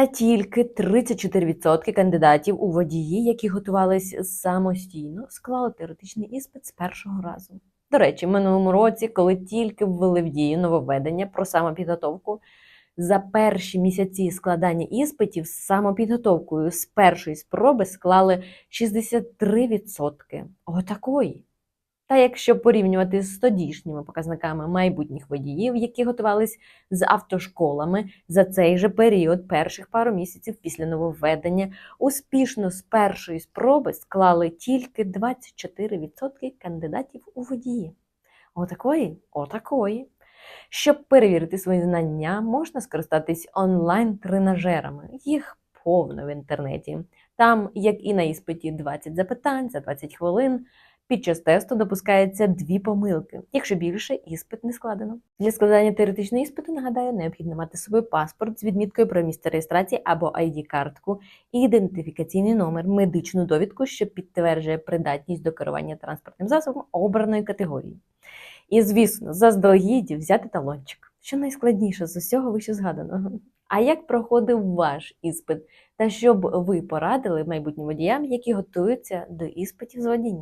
Та тільки 34% кандидатів у водії, які готувались самостійно, склали теоретичний іспит з першого разу. До речі, минулому році, коли тільки ввели в дію нововведення про самопідготовку, за перші місяці складання іспитів з самопідготовкою з першої спроби склали 63%. Отакої. Та якщо порівнювати з тодішніми показниками майбутніх водіїв, які готувались з автошколами за цей же період перших пару місяців після нововведення, успішно з першої спроби склали тільки 24% кандидатів у водії. Отакої, отакої. Щоб перевірити свої знання, можна скористатись онлайн-тренажерами. Їх повно в інтернеті. Там, як і на іспиті, 20 запитань за 20 хвилин. Під час тесту допускається дві помилки, якщо більше іспит не складено. Для складання теоретичного іспиту, нагадаю, необхідно мати з собою паспорт з відміткою про місце реєстрації або ID-картку, ідентифікаційний номер, медичну довідку, що підтверджує придатність до керування транспортним засобом обраної категорії. І, звісно, заздалегідь взяти талончик, що найскладніше з усього вище згаданого. А як проходив ваш іспит? Та що б ви порадили майбутнім водіям, які готуються до іспитів з водіння?